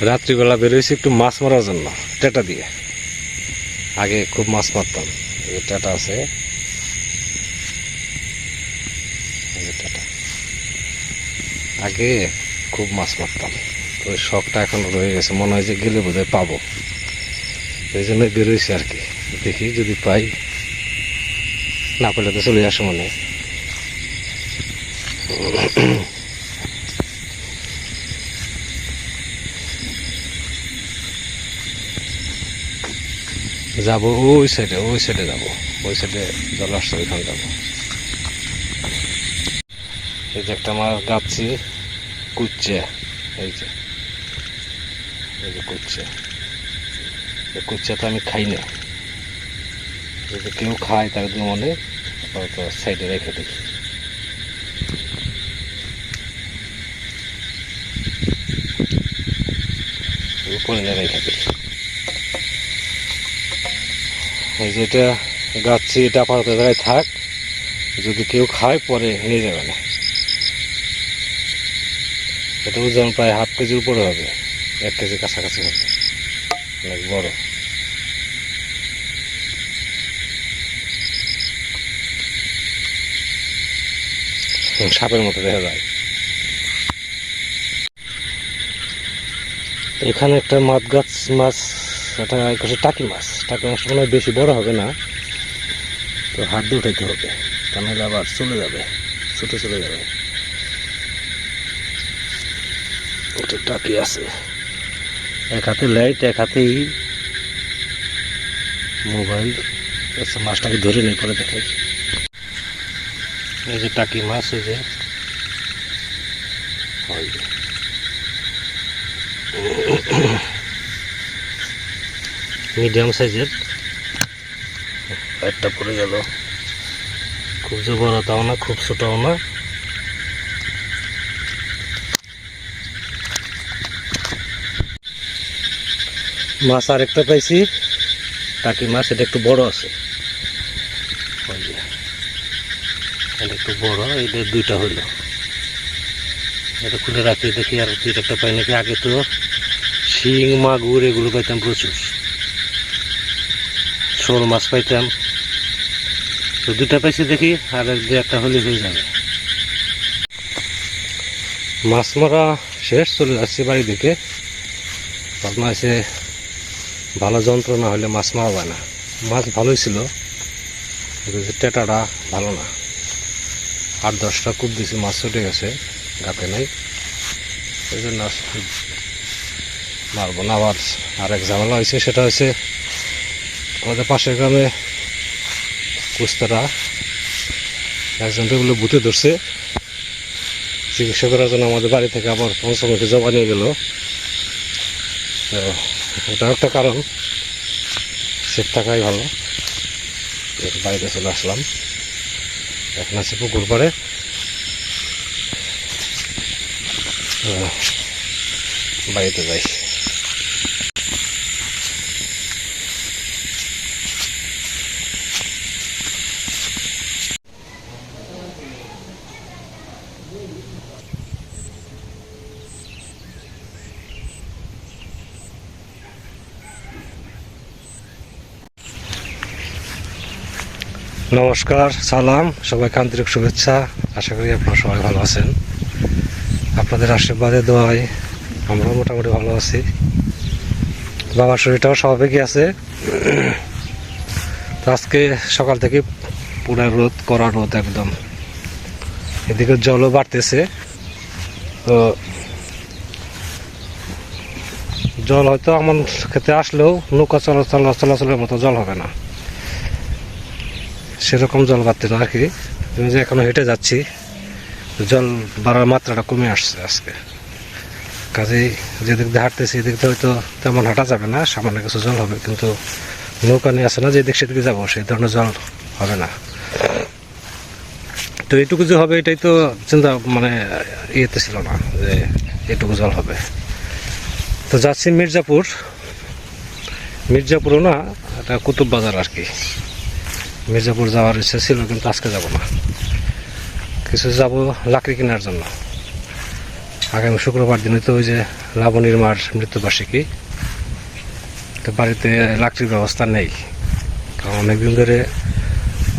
রাত্রিবেলা বেরোয়েছি একটু মাছ মারার জন্য, টেটা দিয়ে। আগে খুব মাছ মারতাম। টেটা আছে। আগে খুব মাছ মারতাম। তো ওই শখটা এখন রয়ে গেছে, মনে হয় যে গেলে বোধহয় পাবো। এই জন্য বেরোইছি আর কি। দেখি যদি পাই। না পেলে তো চলে আসে মনে যাব, ওই সাইডে ওই সাইডে যাব। ওই সাইডে জল আসছে, ওইখানে যাব। এই যে একটা মাছ গাচ্ছি কুচ্ছে। এই যে এই যে কুচ্ছে। এই কুচ্ছে তো আমি খাই না। যদি কেউ খায় তার জন্য মনে সাইডে রেখে দিই। উপরে রেখে দিই। এই যে এটা গাছছি এটা আপাতত জায়গায় থাক। যদি কেউ খায়, পরে নিয়ে যাবে না। এটা ওজন প্রায় হাফ কেজির উপরে হবে। এক কেজি কাছাকাছি হবে। অনেক বড়। সাপের মতো দেখা যায়। এখানে একটা মাছ, গাছ, মাছ এটা কিছু টাকি মাছ। টাকি মাছটা মনে হয় বেশি বড় হবে না। তো হাত দিয়ে উঠাইতে হবে। তা নাহলে আবার চলে যাবে। ছুটে চলে যাবে। একটা টাকি আছে। এক হাতে লাইট এক হাতেই মোবাইল আচ্ছা মাছটাকে ধরে নেই পরে দেখাই। এই যে টাকি মাছ ওই যে। মিডিয়াম সাইজের। একটা পড়ে গেল। খুব যে বড় তাও না খুব ছোটও না। মাছ আরেকটা পাইছি। টাকি মাছ এটা একটু বড় আছে। এটা একটু বড় এটা দুইটা হইল। এটা খুলে রাখি দেখি আর দুই একটা পাই নাকি। আগে তো শিং মাগুর এগুলো পাইতাম প্রচুর। শোল মাছ পাইতাম। তো দুটা পাইছি দেখি, আর এক একটা হলে হয়ে যাবে। মাছ মারা শেষ, চলে যাচ্ছি বাড়ি দিকে। ভাবনা আছে ভালো যন্ত্র না হলে মাছ মারা যায় না। মাছ ভালোই ছিল টেটাটা ভালো না। আট দশটা কূপ দিছি মাছ ছুটে গেছে গাতে নাই। এই জন্য মারবো না। আবার আর এক ঝামেলা হয়েছে, সেটা হচ্ছে আমাদের পাশের গ্রামে কুস্তারা একজনকে বলে বুথে ধরছে। চিকিৎসা করার জন্য আমাদের বাড়ি থেকে আবার পঞ্চমুখী জমা নিয়ে গেল। তো ওটাও একটা কারণ সেফ থাকাই ভালো। বাড়িতে চলে আসলাম। এখন আছে পুকুর পাড়ে। বাড়িতে যাই। নমস্কার, সালাম, সবাইকে আন্তরিক শুভেচ্ছা। আশা করি আপনারা সবাই ভালো আছেন। আপনাদের আশীর্বাদে, দোয়ায় আমরাও মোটামুটি ভালো আছি। বাবার শরীরটাও স্বাভাবিকই আছে। তো আজকে সকাল থেকে পুরা রোদ করা রোদ একদম। এদিকে জলও বাড়তেছে। তো জল হয়তো আমার ক্ষেত্রে আসলেও নৌকা চলাচল, চলাচলের মতো জল হবে না। সেরকম জল বাড়তে না আর কি। আমি যে এখনও হেঁটে যাচ্ছি, জল বাড়ার মাত্রাটা কমে আসছে আজকে। কাজেই যেদিক দিয়ে হাঁটতেছি, এদিক দিয়ে হয়তো তেমন হাঁটা যাবে না, সামান্য কিছু জল হবে, কিন্তু নৌকা নিয়ে আসে না যেদিক সেদিকে যাব, সেই ধরনের জল হবে না। তো এইটুকু যে হবে, এটাই তো চিন্তা মানে ইয়েতে ছিল না যে এটুকু জল হবে। তো যাচ্ছি মির্জাপুর। মির্জাপুরও না, এটা কুতুব বাজার আর কি। মির্জাপুর যাওয়ার ইচ্ছা ছিল, কিন্তু আজকে যাব না। কিছু যাব লাকড়ি কেনার জন্য। আগামী শুক্রবার দিনে তো ওই যে লাবণীর মার মৃত্যুবার্ষিকী। তো বাড়িতে লাকড়ির ব্যবস্থা নেই। কারণ অনেকদিন ধরে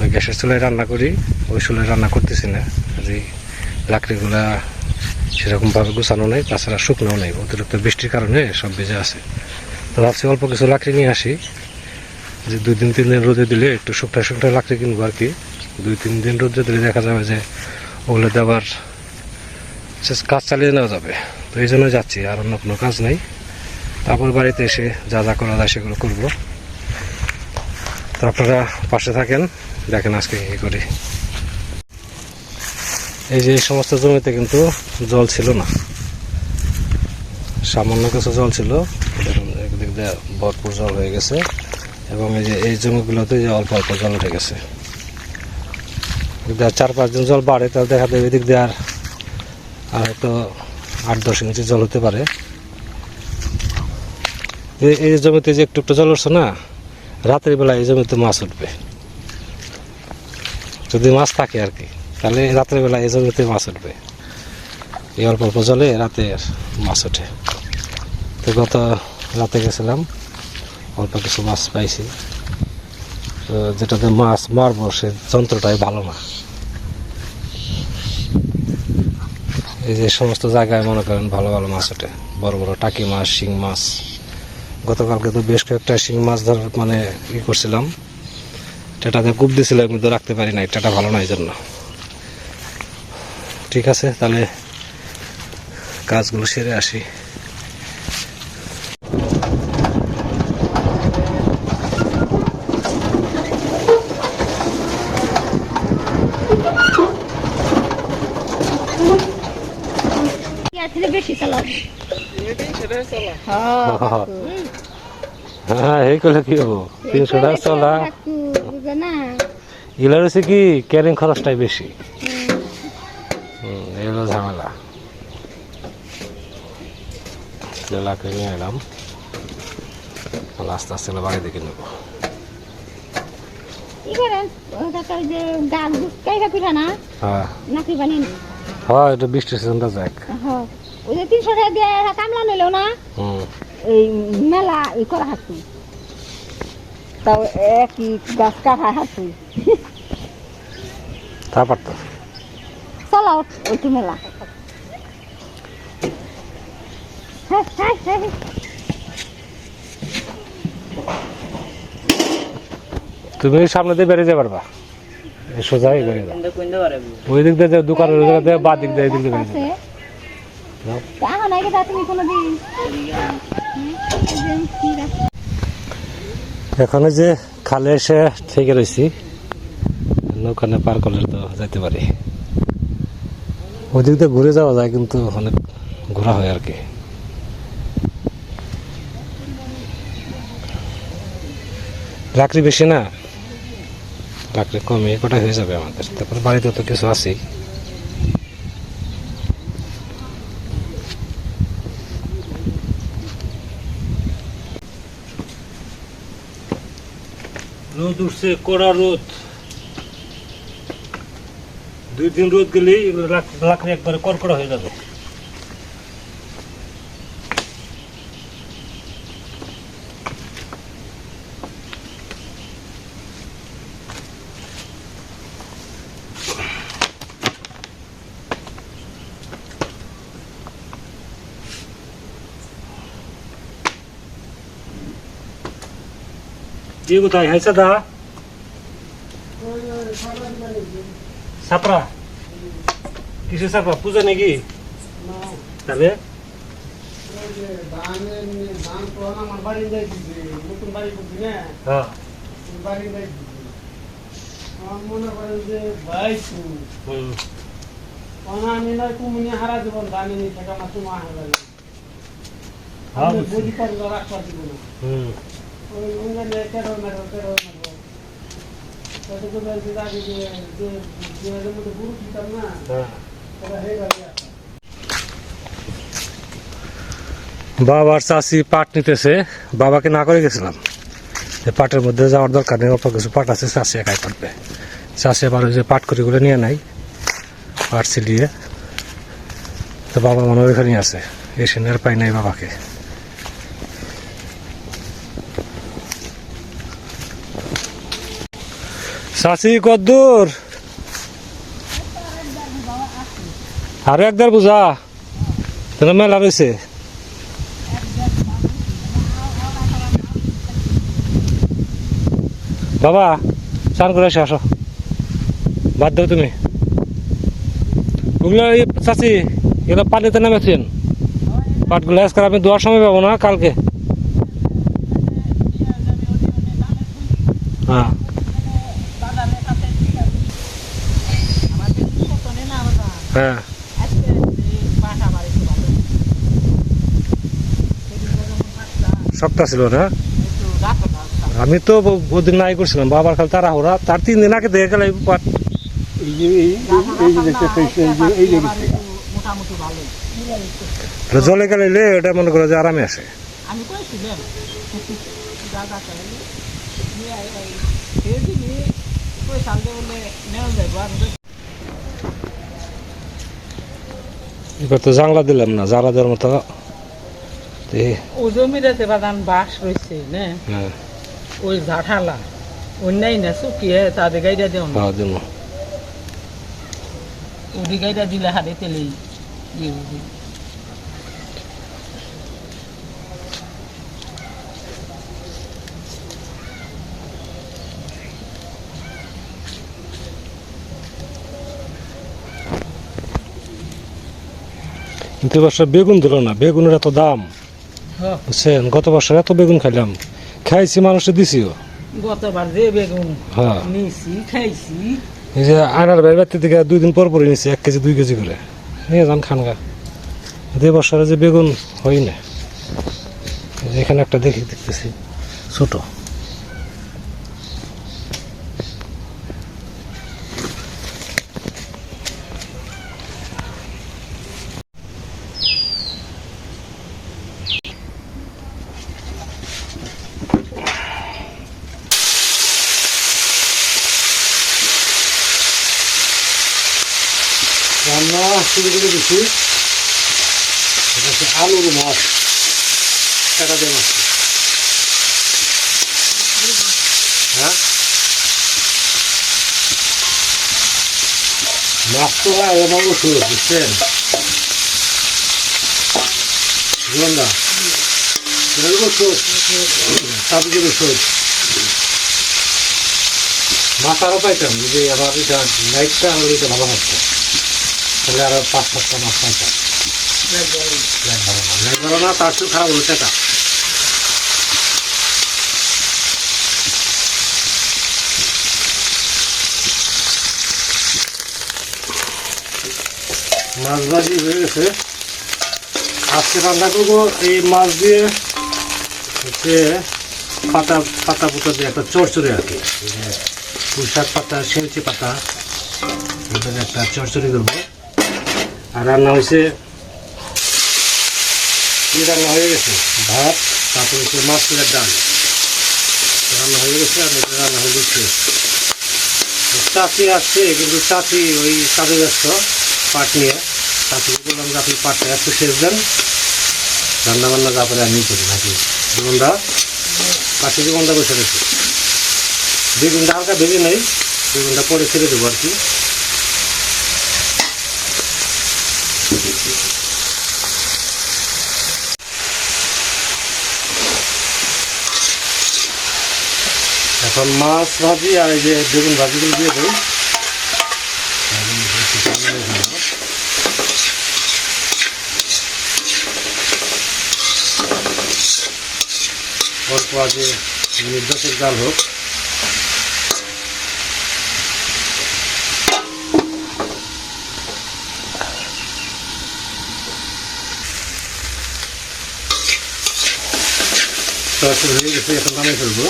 ওই গ্যাসের চুলায় রান্না করি, ওই চুলায় রান্না করতেছি না। কাজেই লাকড়িগুলা সেরকমভাবে গুছানো নেই, তাছাড়া শুকনোও নেই। অতিরিক্ত বৃষ্টির কারণে সব ভেজে আছে। তো ভাবছি অল্প কিছু লাকড়ি নিয়ে আসি। যে দুই দিন তিন দিন রোদে দিলে একটু শুকনো শুকনো লাগছে কিনবো আর কি। দুই তিন দিন রোদে দিলে দেখা যাবে যে ওগুলো দেওয়ার সে কাজ চালিয়ে নেওয়া যাবে। তো এই জন্য যাচ্ছি, আর অন্য কোনো কাজ নেই। তারপর বাড়িতে এসে যা যা করা যায় সেগুলো করব। তো আপনারা পাশে থাকেন, দেখেন আজকে কী করি। এই যে সমস্ত জমিতে কিন্তু জল ছিল না। সামান্য কিছু জল ছিল। দেখুন, একদিক দিয়ে ভরপুর জল হয়ে গেছে। এবং এই যে, এই জমিগুলোতে যে অল্প অল্প জল উঠে গেছে। দিয়ে আর চার পাঁচ দিন জল বাড়ে, তাহলে দেখা যাবে এদিক দিয়ে আর হয়তো আট দশ ইঞ্চি জল হতে পারে। এই- জমিতে যে একটু একটু জল উঠছে না, রাতের বেলা এই জমিতে মাছ উঠবে। যদি মাছ থাকে আর কি, তাহলে রাতের এই জমিতে মাছ উঠবে। এই অল্প অল্প জলে রাতে মাছ ওঠে। তো গত রাতে গেছিলাম অল্প কিছু মাছ পাইছি। তো যেটাতে মাছ মারবো, সে যন্ত্রটাই ভালো না। এই যে সমস্ত জায়গায় মনে করেন ভালো ভালো মাছ ওঠে। বড় বড় টাকি মাছ, শিং মাছ। গতকালকে তো বেশ কয়েকটা শিং মাছ ধর মানে ই করছিলাম। টেটাতে কূপ দিয়েছিলাম কিন্তু রাখতে পারি নাই। টেটা ভালো না এই জন্য ঠিক আছে, তাহলে কাজগুলো সেরে আসি। হ্যাঁ এই করলে কি হব? তিনশো টাকা চলা। এগুলো হচ্ছে কি ক্যারিং খরচটাই বেশি। হুম, এগুলো ঝামেলা। লাকড়ি নিয়ে এলাম আস্তে আস্তে বাড়ি দিকে নেব। হ্যাঁ। হয় এটা বৃষ্টির সিজনটা যাক। হ্যাঁ। ওই যে তিনশো টাকা দিয়ে কামলা নিলেও না এই মেলা ই করা হাঁটু তাও একই গাছ কাটা হাঁটু তারপর তো চলাও ওইটু মেলা। হ্যাঁ হ্যাঁ হ্যাঁ। তুমি সামনে দিয়ে বেরিয়ে যেতে পারবা। সোজাই বেরিয়ে যাও। ওই দিক দিয়ে দোকানের ওই দিক দিয়ে বা দিক দিয়ে দিক দিয়ে বেরিয়ে যাও। এখন যে খালে এসে থেকে রয়েছি নৌকানে পার করলে তো যাইতে পারি। ওই দিক দিয়ে ঘুরে যাওয়া যায়, কিন্তু অনেক ঘোরা হয় আর কি। লাকড়ি বেশি না। লাকড়ি কমে, কটা হয়ে যাবে আমাদের। তারপর বাড়িতে তো কিছু আছেই। রোদ উঠছে কড়া রোদ দুই দিন রোদ গেলেই লাকড়ি একবারে কড়কড়া হয়ে যাবে দিয়ে কোথায় হয়েছে দা সাপড়া কিসে সাপড়া পূজা নাকি তাহলে হ্যাঁ হুম হারা জীবন দামি টাকা মাত্র মা হারা হ্যাঁ বুঝি পারব রাখবার দিব না বাবার চাষি পাট নিতেছে, বাবাকে না করে গেছিলাম। যে পাটের মধ্যে যাওয়ার দরকার নেই, অল্প কিছু পাট আছে, চাষি একাই পাটবে। চাষি আবার যে পাট করিগুলো নিয়ে নাই পাট ছিলিয়ে। তো বাবা মনে হয় ওইখানেই আছে, এসে নের পাই নাই বাবাকে। চাচি কদ্দূর আরও একদার বুঝা। তাহলে মেলা রয়েছে বাবা, চান করে এসে আসো। বাদ দাও তুমি। ওগুলো এই চাচি, এগুলো পানিতে নেমেছেন পাটগুলো আজকাল আমি দোয়ার সময় পাবো না, কালকে। হ্যাঁ। হ্যাঁ সপ্তাহ ছিল না আমি তো ব- ওদিন নাই করছিলাম বাবার খালি তারা ওরা তার তিন দিন আগে দেখে গেলে জলে গেলে এটা মনে করো যে আরামে আসে আমি করেছিলাম দাদা চাইলে খেয়েছি নিয়ে পয়সা দিয়ে বলে নেওয়া যাব আমি তো এবার তো জাংলা দিলাম না জাংলা দেওয়ার মতো। ও জমিটাতে বাদান বাস রয়েছে না? হ্যাঁ। ওই ঝাঠালা। অন্যায় না শুকিয়ে তাদের গাইডা দেও না। দেবো। ওদের গাইডা দিলে হারে তেলেই ইয়ে কিন্তু এবছর বেগুন দিল না বেগুনের এত দাম। হ্যাঁ, বুঝছেন? গত বছর এত বেগুন খাইলাম। খাইছি মানুষে দিছিও। গতবার যে বেগুন হ্যাঁ। নিছি খাইছি। এই যে আয়নার বাইরে বাড়তে থেকে দুই দিন পর পরই নিছি এক কেজি দুই কেজি করে। নিয়ে যান খানগা দুই বছরে যে বেগুন হয় না এখানে একটা দেখি দেখতেছি। ছোট রান্না শুরু করে দিচ্ছি এটা হচ্ছে আলুর মাছ। দিয়ে মাছ। হ্যাঁ? মাছ তো হয় এবং উঠু বুঝছেন? জীবনদা এটা ওষুধ সাবজির ওষুধ মাছ আরও পাইতাম, যদি আবার এটা লাইটটা আরও এটা ভালো হতো। তাহলে আরও পাঁচ সাতটা মাছ পাইতাম ভালো না, তার মাছ ভাজি হয়ে গেছে। আজকে রান্না করব এই মাছ দিয়ে হচ্ছে পাতা পাতা পুতা দিয়ে একটা চড়চড়ি আর কি। পুঁই পাতা সেলচি পাতা এটাকে একটা চড়চড়ি করব। আর রান্না হয়েছে রান্না হয়ে গেছে? ভাত, তারপর হচ্ছে মাছ ফুলের ডাল। রান্না হয়ে গেছে আর রান্না হয়ে গেছে। চাচি আসছে, কিন্তু চাচি ওই কাজে ব্যস্ত, পাট নিয়ে। চাচিকে বললাম যে আপনি পাটটা একটু শেষ দেন। রান্না বান্না তারপরে আমি করি নাকি? জীবনদা পাশে জীবনদা বসে রয়েছে বেগুনটা হালকা ভেজে নেই বেগুনটা পরে ছেড়ে দেবো আর কি। এখন মাছ ভাজি আর এই যে বেগুন ভাজিগুলো দিয়ে দিই অল্প আগে মিনিট দশেক জাল হোক। তরকারি হয়ে গেছে, এখন নামিয়ে ফেলব।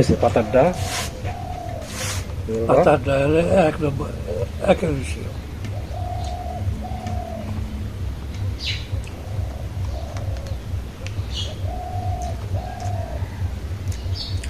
হয়েছে পাতারটা পাতার হলে এক নম্বর একের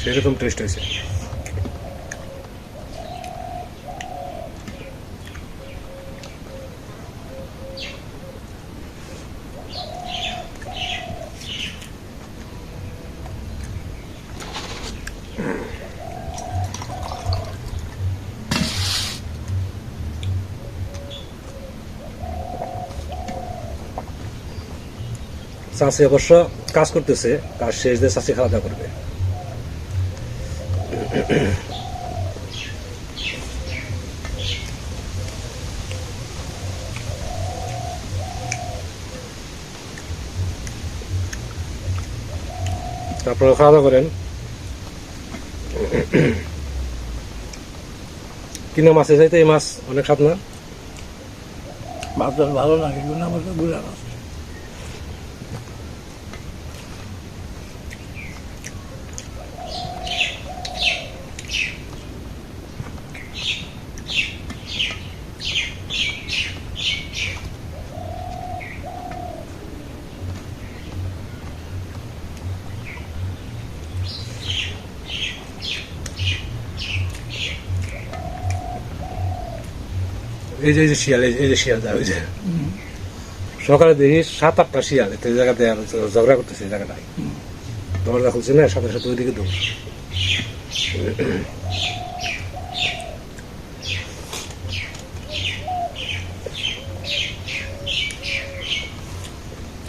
সেরকম টেস্ট হয়েছে। চাষি অবশ্য কাজ করতেছে কাজ শেষ দিয়ে চাষি খাওয়া দাওয়া করবে। তারপরে খাওয়া দাওয়া করেন। কিনা মাছে চাইতে এই মাছ, অনেক স্বাদ না? মাছটা ভালো লাগে তো বুঝা মাছ এই যে এই যে শিয়াল এই যে- শিয়াল ওই যে। সকালে দেখি সাত আটটা শিয়াল এই জায়গাতে আর ঝগড়া করতেছে এই জায়গাটায়। দরজা খুলছে না সাথে সাথে ওইদিকে দৌড়।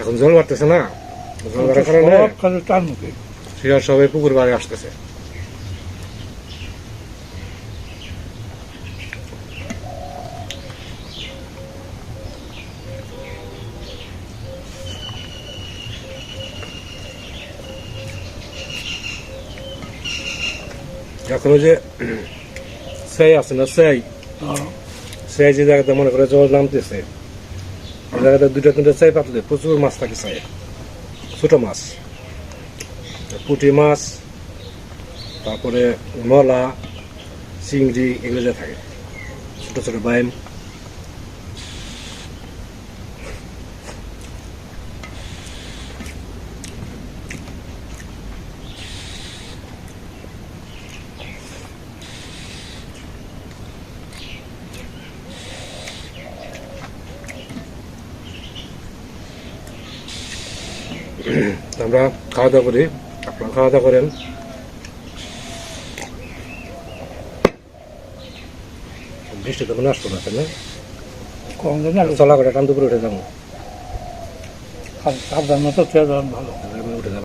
এখন জল বাড়তেছে না? জল বাড়ার কারণে শিয়াল সবাই পুকুর বাড়ি আসতেছে। এখন যে সেই আছে না, সেই। সেই যে জায়গাতে মনে করে জল নামতেছে, ওই জায়গাতে দুইটা তিনটা চাই পাতলে প্রচুর মাছ থাকে চাই। ছোট মাছ। পুঁটি মাছ, তারপরে মলা, চিংড়ি, এগুলো যা থাকে। ছোট ছোট বাইম। আমরা খাওয়া দাওয়া করি। আপনারা খাওয়া দাওয়া করেন। বৃষ্টি তো কোনো আসতো না তাই না? কম চলা করে টান দুপুরে উঠে যাব। সাবধান মতো ভালো আমি উঠে যাব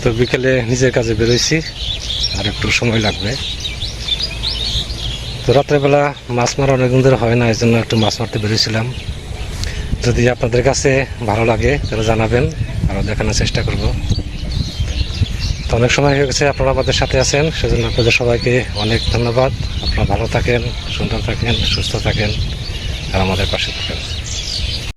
তো বিকেলে নিজের কাজে বেরোইছি, আর একটু সময় লাগবে। তো রাত্রেবেলা মাছ মারা অনেকদিন ধরে হয় না এই জন্য একটু মাছ মারতে বেরিয়েছিলাম যদি আপনাদের কাছে ভালো লাগে, তাহলে জানাবেন, আরও দেখানোর চেষ্টা করব। তো অনেক সময় হয়ে গেছে, আপনারা আমাদের সাথে আছেন, সেজন্য আপনাদের সবাইকে অনেক ধন্যবাদ। আপনারা ভালো থাকেন, সুন্দর থাকেন, সুস্থ থাকেন, আর আমাদের পাশে থাকেন।